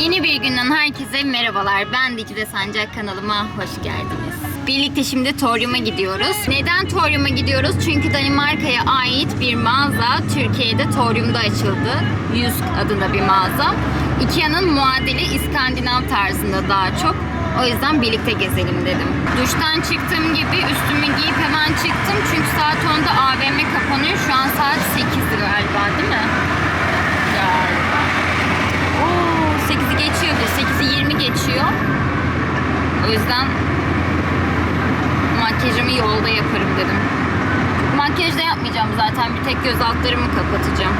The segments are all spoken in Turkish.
Yeni bir günden herkese merhabalar. Ben Dicle Sancak kanalıma hoş geldiniz. Birlikte şimdi Torium'a gidiyoruz. Neden Torium'a gidiyoruz? Çünkü Danimarka'ya ait bir mağaza Türkiye'de Torium'da açıldı. Jysk adında bir mağaza. Ikea'nın muadili İskandinav tarzında daha çok. O yüzden birlikte gezelim dedim. Duştan çıktığım gibi üstümü giyip hemen çıktım. Çünkü saat 10'da AVM kapanıyor. Şu an saat 8'di galiba değil mi? Galiba. Oo, 8'i geçiyor bir. 8'i 20 geçiyor. O yüzden makyajımı yolda yaparım dedim. Makyaj da yapmayacağım zaten. Bir tek göz altlarımı kapatacağım.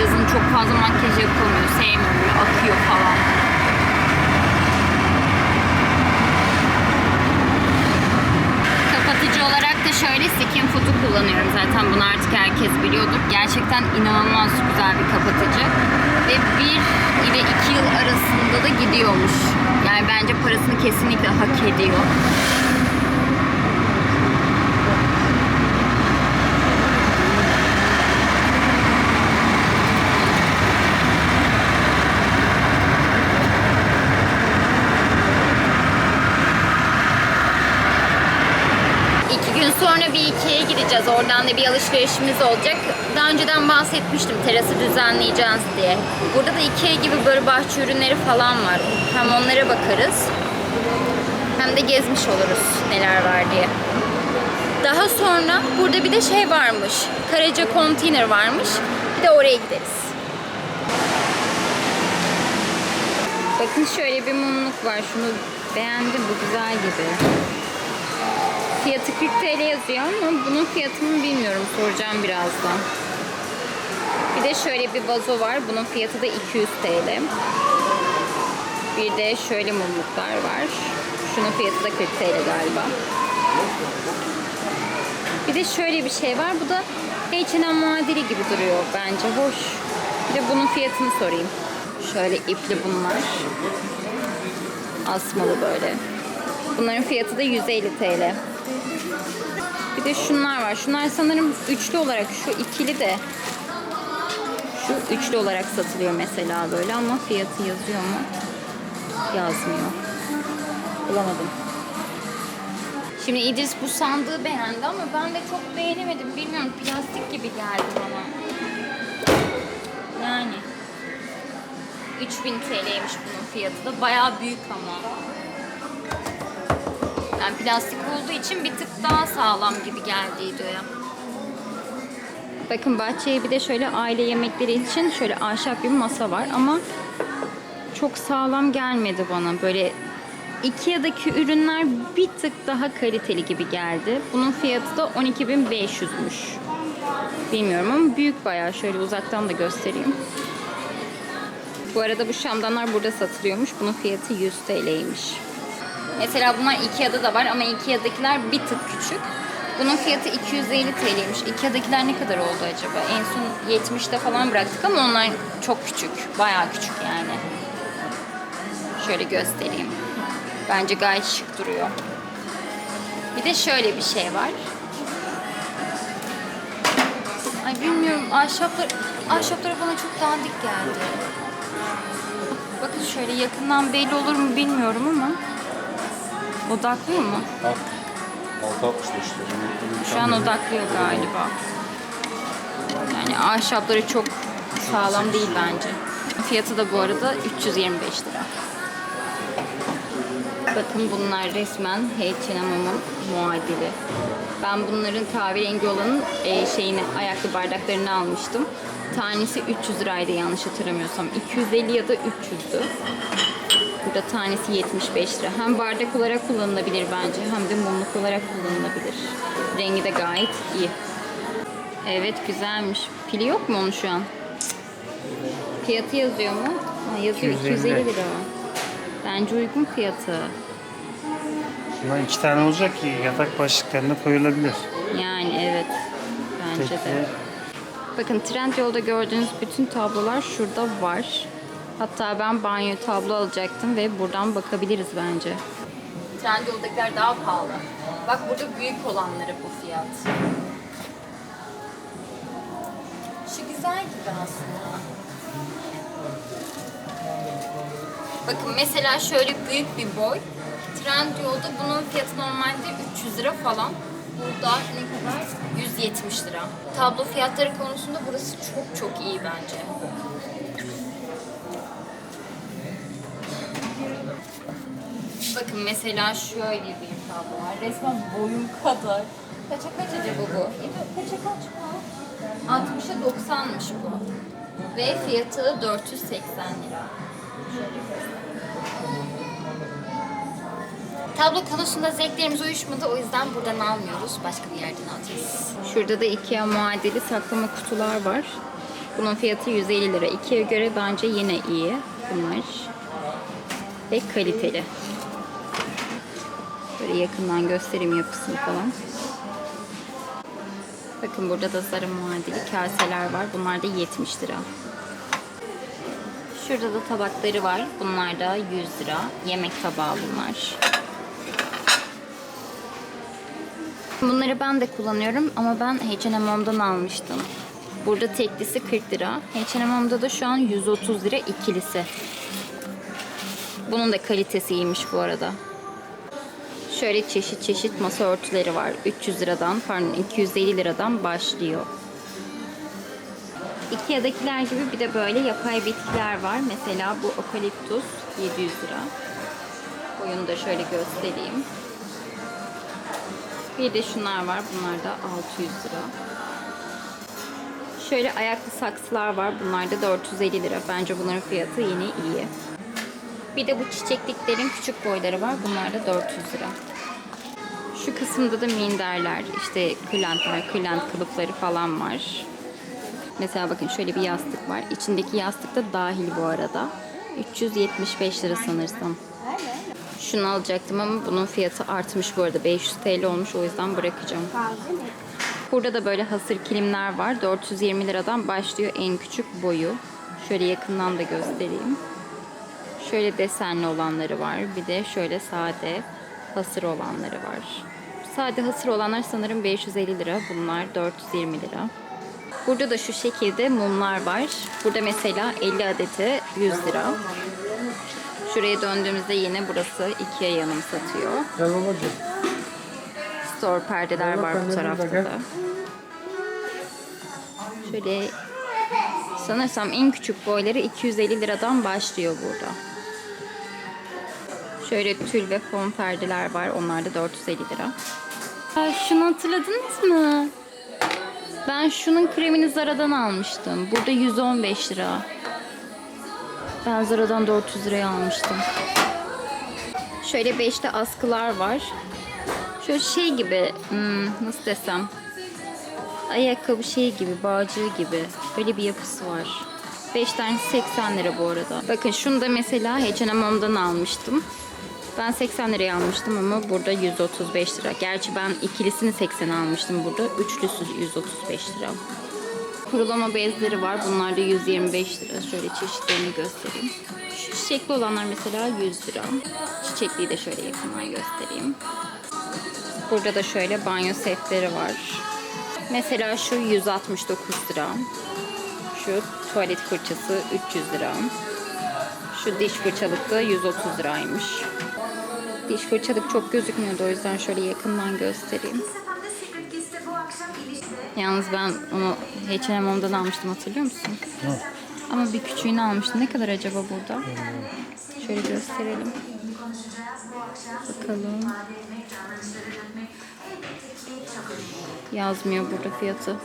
Yazın çok fazla makyaj yapılmıyor. Sevmiyorum. Akıyor falan. Kapatıcı olarak da şöyle Skin Food'u kullanıyorum zaten bunu artık herkes biliyordur. Gerçekten inanılmaz güzel bir kapatıcı. Ve 1 ile 2 yıl arasında da gidiyormuş. Yani bence parasını kesinlikle hak ediyor. İki gün sonra bir Ikea'ya gideceğiz. Oradan da bir alışverişimiz olacak. Daha önceden bahsetmiştim terası düzenleyeceğiz diye. Burada da Ikea gibi böyle bahçe ürünleri falan var. Hem onlara bakarız. Hem de gezmiş oluruz neler var diye. Daha sonra burada bir de şey varmış. Karaca konteyner varmış. Bir de oraya gideriz. Bakın şöyle bir mumluk var. Şunu beğendim. Bu güzel gibi. Fiyatı 40 TL yazıyor ama bunun fiyatını bilmiyorum. Soracağım birazdan. Bir de şöyle bir vazo var. Bunun fiyatı da 200 TL. Bir de şöyle mumluklar var. Şunun fiyatı da 40 TL galiba. Bir de şöyle bir şey var. Bu da H&M muadili gibi duruyor bence. Hoş. Bir de bunun fiyatını sorayım. Şöyle ipli bunlar. Asmalı böyle. Bunların fiyatı da 150 TL. Bir de şunlar var. Şunlar sanırım üçlü olarak şu ikili de şu üçlü olarak satılıyor mesela böyle ama fiyatı yazıyor mu? Yazmıyor. Bulamadım. Şimdi İdris bu sandığı beğendi ama ben de çok beğenemedim. Bilmiyorum plastik gibi geldi bana. Yani 3000 TL'ymiş bunun fiyatı da. Bayağı büyük ama. Yani plastik olduğu için bir tık daha sağlam gibi geldi İdo'ya. Bakın bahçeye bir de şöyle aile yemekleri için şöyle ahşap bir masa var ama çok sağlam gelmedi bana. Böyle Ikea'daki ürünler bir tık daha kaliteli gibi geldi. Bunun fiyatı da 12.500'müş. Bilmiyorum ama büyük bayağı. Şöyle uzaktan da göstereyim. Bu arada bu şamdanlar burada satılıyormuş. Bunun fiyatı 100 TL'ymiş. Mesela bunlar Ikea'da da var ama Ikea'dakiler bir tık küçük. Bunun fiyatı 250 TL'ymiş. Ikea'dakiler ne kadar oldu acaba? En son 70'te falan bıraktık ama onlar çok küçük. Bayağı küçük yani. Şöyle göstereyim. Bence gayet şık duruyor. Bir de şöyle bir şey var. Ay bilmiyorum ahşaplar, ahşapları bana çok dandik geldi. Bakın şöyle yakından belli olur mu bilmiyorum ama odaklıyor mu? Alt, 665 lira. Şu an odaklıyor galiba. Yani ahşapları çok sağlam değil bence. Fiyatı da bu arada 325 lira. Bakın bunlar resmen H&M'ın muadili. Ben bunların kahverengi olanın e, şeyini ayaklı bardaklarını almıştım. Tanesi 300 liraydı yanlış hatırlamıyorsam. 250 ya da 300'dü. Burada tanesi 75 lira. Hem bardak olarak kullanılabilir bence hem de mumluk olarak kullanılabilir. Rengi de gayet iyi. Evet güzelmiş. Pili yok mu onun şu an? Fiyatı yazıyor mu? Ha, yazıyor 250 250 lira. Bence uygun fiyatı. Bundan iki tane olacak ki yatak başlıklarına koyulabilir. Yani evet. Bence de. Peki Bakın Trendyol'da gördüğünüz bütün tablolar şurada var. Hatta ben banyo tablo alacaktım ve buradan bakabiliriz bence. Trendyol'dakiler daha pahalı. Bak burada büyük olanları bu fiyat. Şu güzel gibi aslında. Bakın mesela şöyle büyük bir boy. Trendyol'da bunun fiyatı normalde 300 lira falan. Burada ne kadar? 170 lira. Tablo fiyatları konusunda burası çok çok iyi bence. Bakın mesela şöyle bir tablo var. Resmen boyum kadar. Kaça kaç acaba bu? Kaça kaç bu? 60'a 90'mış bu. Ve fiyatı 480 lira. Tablo konusunda zevklerimiz uyuşmadı. O yüzden buradan almıyoruz. Başka bir yerden alacağız. Şurada da Ikea muadili saklama kutular var. Bunun fiyatı 150 lira. Ikea'ya göre bence yine iyi bunlar. Ve kaliteli. Böyle yakından göstereyim yapısını falan. Bakın burada da Zara muadili kaseler var. Bunlar da 70 lira. Şurada da tabakları var. Bunlar da 100 lira. Yemek tabağı bunlar. Bunları ben de kullanıyorum ama ben H&M almıştım. Burada teklisi 40 lira. H&M da şu an 130 lira ikilisi. Bunun da kalitesi iyiymiş bu arada. Şöyle çeşit çeşit masa örtüleri var. 300 liradan, pardon 250 liradan başlıyor. Ikea'dakiler gibi bir de böyle yapay bitkiler var. Mesela bu okaliptus 700 lira. Boyunu da şöyle göstereyim. Bir de şunlar var. Bunlar da 600 lira. Şöyle ayaklı saksılar var. Bunlar da 450 lira. Bence bunların fiyatı yine iyi. Bir de bu çiçekliklerin küçük boyları var. Bunlar da 400 lira. Şu kısımda da minderler, işte kırlentler, kırlent kılıfları falan var. Mesela bakın şöyle bir yastık var. İçindeki yastık da dahil bu arada. 375 lira sanırsam. Şunu alacaktım ama bunun fiyatı artmış bu arada. 500 TL olmuş o yüzden bırakacağım. Burada da böyle hasır kilimler var. 420 liradan başlıyor en küçük boyu. Şöyle yakından da göstereyim. Şöyle desenli olanları var. Bir de şöyle sade hasır olanları var. Sade hasır olanlar sanırım 550 lira. Bunlar 420 lira. Burada da şu şekilde mumlar var. Burada mesela 50 adeti 100 lira. Şuraya döndüğümüzde yine burası Ikea yanım satıyor. Store perdeler var bu tarafta da. Şöyle sanırsam en küçük boyları 250 liradan başlıyor burada. Şöyle tül ve fon perdeler var. Onlar da 450 lira. Aa, şunu hatırladınız mı? Ben şunun kremini Zara'dan almıştım. Burada 115 lira. Ben Zara'dan 400 liraya almıştım. Şöyle 5'te askılar var. Şöyle şey gibi, hmm, nasıl desem, ayakkabı şey gibi, bağcığı gibi. Böyle bir yapısı var. 5 tane 80 lira bu arada. Bakın şunu da mesela H&M almıştım. Ben 80 liraya almıştım ama burada 135 lira. Gerçi ben ikilisini 80 almıştım burada. Üçlüsü 135 lira. Kurulama bezleri var. Bunlar da 125 lira. Şöyle çeşitlerini göstereyim. Şu çiçekli olanlar mesela 100 lira. Çiçekliyi de şöyle yakından göstereyim. Burada da şöyle banyo setleri var. Mesela şu 169 lira. Şu tuvalet fırçası 300 lira. Şu diş fırçalık da 130 liraymış. Diş fırçalık çok gözükmüyordu o yüzden şöyle yakından göstereyim. Yalnız ben onu H&M Home'dan almıştım hatırlıyor musun? Hı. Ama bir küçüğünü almıştım. Ne kadar acaba burada? Şöyle gösterelim. Bakalım. Yazmıyor burada fiyatı.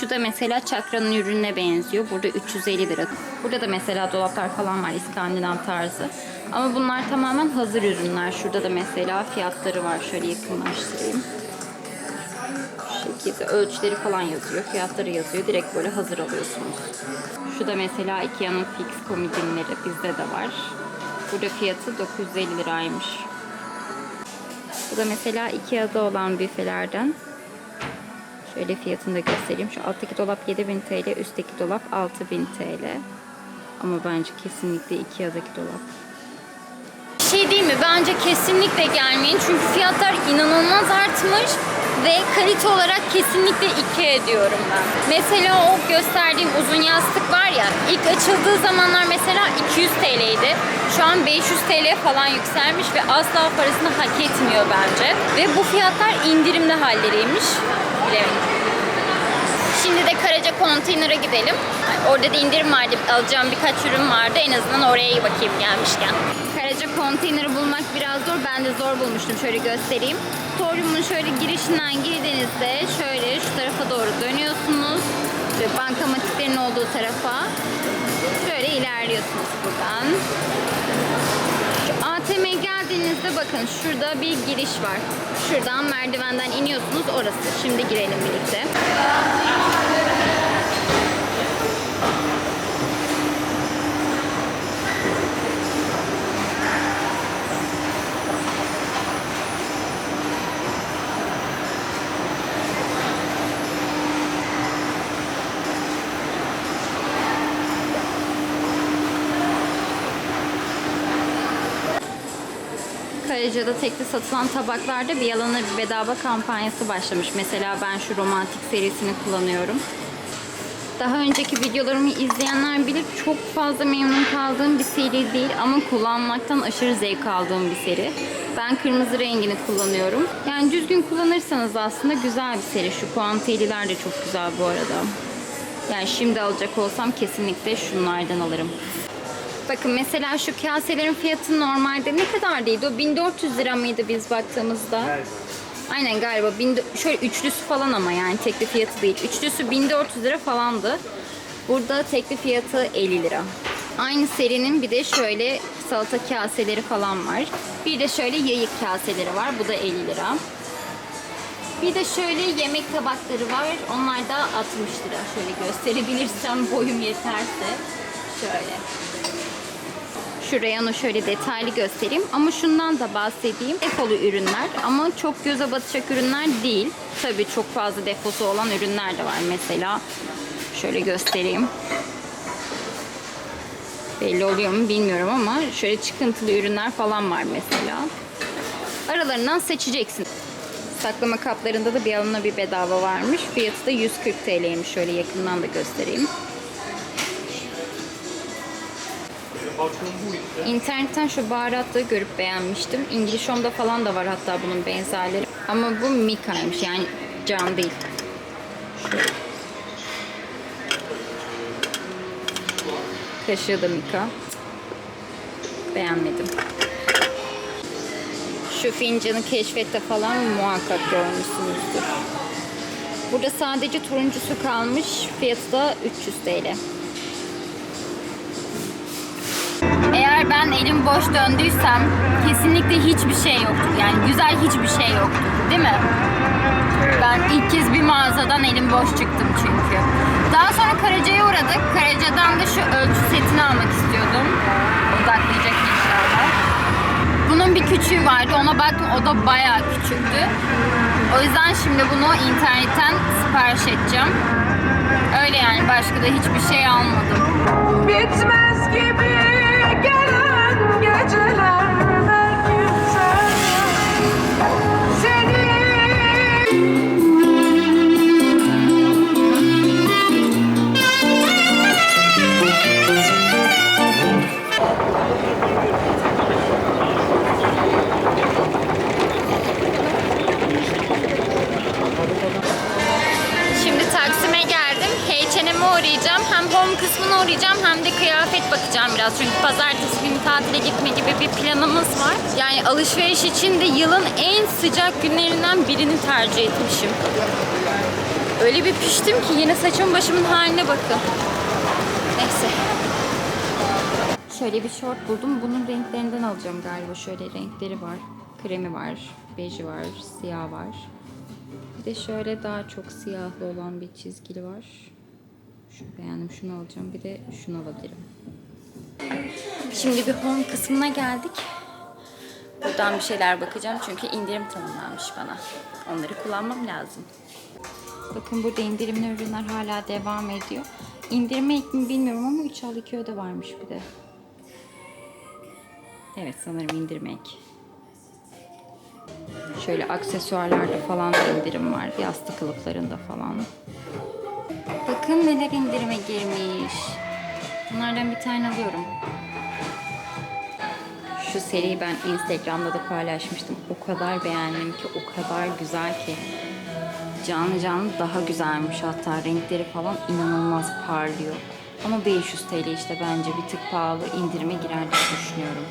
Şu da mesela çakranın ürününe benziyor. Burada 350 lira. Burada da mesela dolaplar falan var İskandinav tarzı. Ama bunlar tamamen hazır ürünler. Şurada da mesela fiyatları var. Şöyle yakınlaştırayım. Şu şekilde ölçüleri falan yazıyor. Fiyatları yazıyor. Direkt böyle hazır alıyorsunuz. Şu da mesela Ikea'nın fix komodinleri bizde de var. Burada fiyatı 950 liraymış. Bu da mesela Ikea'da olan büfelerden. Şöyle fiyatını da göstereyim. Şu alttaki dolap 7000 TL, üstteki dolap 6000 TL. Ama bence kesinlikle Ikea'daki dolap. Şey değil mi? Bence kesinlikle gelmeyin. Çünkü fiyatlar inanılmaz artmış. Ve kalite olarak kesinlikle Ikea diyorum ben. Mesela o gösterdiğim uzun yastık var ya ilk açıldığı zamanlar mesela 200 TL'ydi. Şu an 500 TL falan yükselmiş ve asla parasını hak etmiyor bence. Ve bu fiyatlar indirimli halleriymiş. Bilemedim. Şimdi de Karaca Konteyner'a gidelim. Orada da indirim vardı. Alacağım birkaç ürün vardı. En azından oraya bakayım gelmişken. Karaca Konteyner'ı bulmak biraz zor. Ben de zor bulmuştum. Şöyle göstereyim. Storeroom'un şöyle girişinden girdiğinizde şöyle şu tarafa doğru dönüyorsunuz. Şöyle bankamatiklerin olduğu tarafa. Şöyle ilerliyorsunuz buradan. ATM'ye geldiğinizde bakın şurada bir giriş var. Şuradan merdivenden iniyorsunuz orası. Şimdi girelim birlikte. Karaca'da tekli satılan tabaklarda bir yalana bir bedava kampanyası başlamış. Mesela ben şu romantik serisini kullanıyorum. Daha önceki videolarımı izleyenler bilir çok fazla memnun kaldığım bir seri değil ama kullanmaktan aşırı zevk aldığım bir seri. Ben kırmızı rengini kullanıyorum. Yani düzgün kullanırsanız aslında güzel bir seri. Şu puantiyeliler de çok güzel bu arada. Yani şimdi alacak olsam kesinlikle şunlardan alırım. Bakın mesela şu kaselerin fiyatı normalde ne kadardıydı? O 1400 lira mıydı biz baktığımızda? Aynen galiba. Bin, şöyle üçlüsü falan ama yani tekli fiyatı değil. Üçlüsü 1400 lira falandı. Burada tekli fiyatı 50 lira. Aynı serinin bir de şöyle salata kaseleri falan var. Bir de şöyle yayık kaseleri var. Bu da 50 lira. Bir de şöyle yemek tabakları var. Onlar da 60 lira. Şöyle gösterebilirsem boyum yeterse. Şöyle. Şuraya onu şöyle detaylı göstereyim. Ama şundan da bahsedeyim. Defolu ürünler ama çok göze batacak ürünler değil. Tabii çok fazla defosu olan ürünler de var. Mesela şöyle göstereyim. Belli oluyor mu bilmiyorum ama şöyle çıkıntılı ürünler falan var mesela. Aralarından seçeceksin. Saklama kaplarında da bir alana bir bedava varmış. Fiyatı da 140 TL'ymiş. Şöyle yakından da göstereyim. İnternetten şu baharatlığı görüp beğenmiştim. İngiliz Home'da falan da var hatta bunun benzerleri. Ama bu Mika'ymış yani cam değil. Şu. Kaşığı da Mika. Beğenmedim. Şu fincanı keşfette falan muhakkak görmüşsünüzdür. Burada sadece turuncusu kalmış. Fiyatı da 300 TL. Ben elim boş döndüysem kesinlikle hiçbir şey yoktur. Yani güzel hiçbir şey yoktur. Değil mi? Ben ilk kez bir mağazadan elim boş çıktım çünkü. Daha sonra Karaca'ya uğradık. Karaca'dan da şu ölçü setini almak istiyordum. Odaklayacak inşallah. Bunun bir küçüğü vardı. Ona baktım. O da bayağı küçüktü. O yüzden şimdi bunu internetten sipariş edeceğim. Öyle yani. Başka da hiçbir şey almadım. Bitmez gibi uğrayacağım. Hem home kısmına uğrayacağım hem de kıyafet bakacağım biraz. Çünkü pazartesi tatile gitme gibi bir planımız var. Yani alışveriş için de yılın en sıcak günlerinden birini tercih etmişim. Öyle bir piştim ki yine saçım başımın haline bakın. Neyse. Şöyle bir şort buldum. Bunun renklerinden alacağım galiba. Şöyle renkleri var. Kremi var, beji var, siyah var. Bir de şöyle daha çok siyahlı olan bir çizgili var. Şu beğendim şunu alacağım. Bir de şunu alabilirim. Şimdi bir home kısmına geldik. Buradan bir şeyler bakacağım çünkü indirim tanımlanmış bana. Onları kullanmam lazım. Bakın burada indirimli ürünler hala devam ediyor. İndirime ilk mi bilmiyorum ama 3 al 2 öde varmış bir de. Evet sanırım indirme ek. Şöyle aksesuarlarda falan da indirim var. Yastık kılıflarında falan. Bakın neler indirime girmiş. Bunlardan bir tane alıyorum. Şu seriyi ben Instagram'da da paylaşmıştım. O kadar beğendim ki, o kadar güzel ki. Canlı canlı daha güzelmiş hatta renkleri falan inanılmaz parlıyor. Ama 500 TL işte bence bir tık pahalı indirime girer diye düşünüyorum.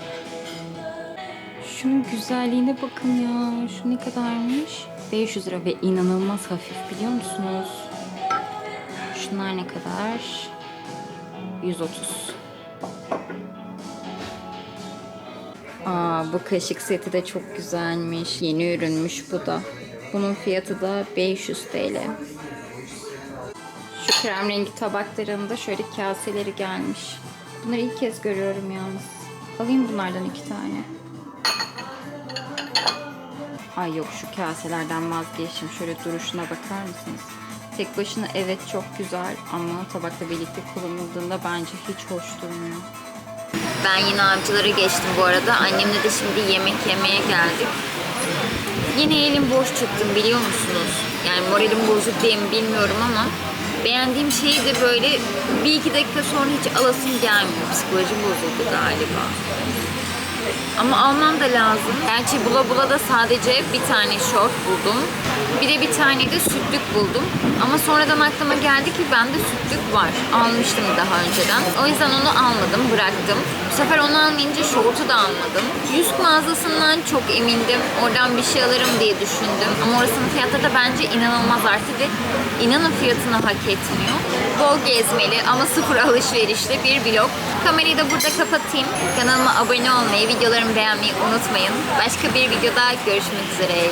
Şunun güzelliğine bakın ya. Şu ne kadarmış? 500 lira ve inanılmaz hafif biliyor musunuz? Şunlar ne kadar? 130. Aa, bu kaşık seti de çok güzelmiş. Yeni ürünmüş bu da. Bunun fiyatı da 500 TL. Şu krem rengi tabaklarında şöyle kaseleri gelmiş. Bunları ilk kez görüyorum yalnız. Alayım bunlardan iki tane. Ay yok şu kaselerden vazgeçtim. Şöyle duruşuna bakar mısınız? Tek başına evet çok güzel ama tabakla birlikte kullanıldığında bence hiç hoş durmuyor. Ben yine avcılara geçtim bu arada. Annemle de şimdi yemek yemeye geldik. Yine elim boş çıktım biliyor musunuz? Yani moralim bozuk diye mi bilmiyorum ama beğendiğim şeyi de böyle bir iki dakika sonra hiç alasım gelmiyor. Psikolojim bozuldu galiba. Ama almam da lazım. Gerçi bula bula da sadece bir tane şort buldum. Bir de bir tane de sütlük buldum. Ama sonradan aklıma geldi ki bende sütlük var. Almıştım daha önceden. O yüzden onu almadım, bıraktım. Bu sefer onu almayınca şortu da almadım. Yüz mağazasından çok emindim. Oradan bir şey alırım diye düşündüm. Ama orasının fiyatları da bence inanılmaz arttı ve inanın fiyatını hak etmiyor. Bol gezmeli ama sıfır alışverişli bir vlog. Kamerayı da burada kapatayım. Kanalıma abone olmayı, videolarımı beğenmeyi unutmayın. Başka bir videoda görüşmek üzere.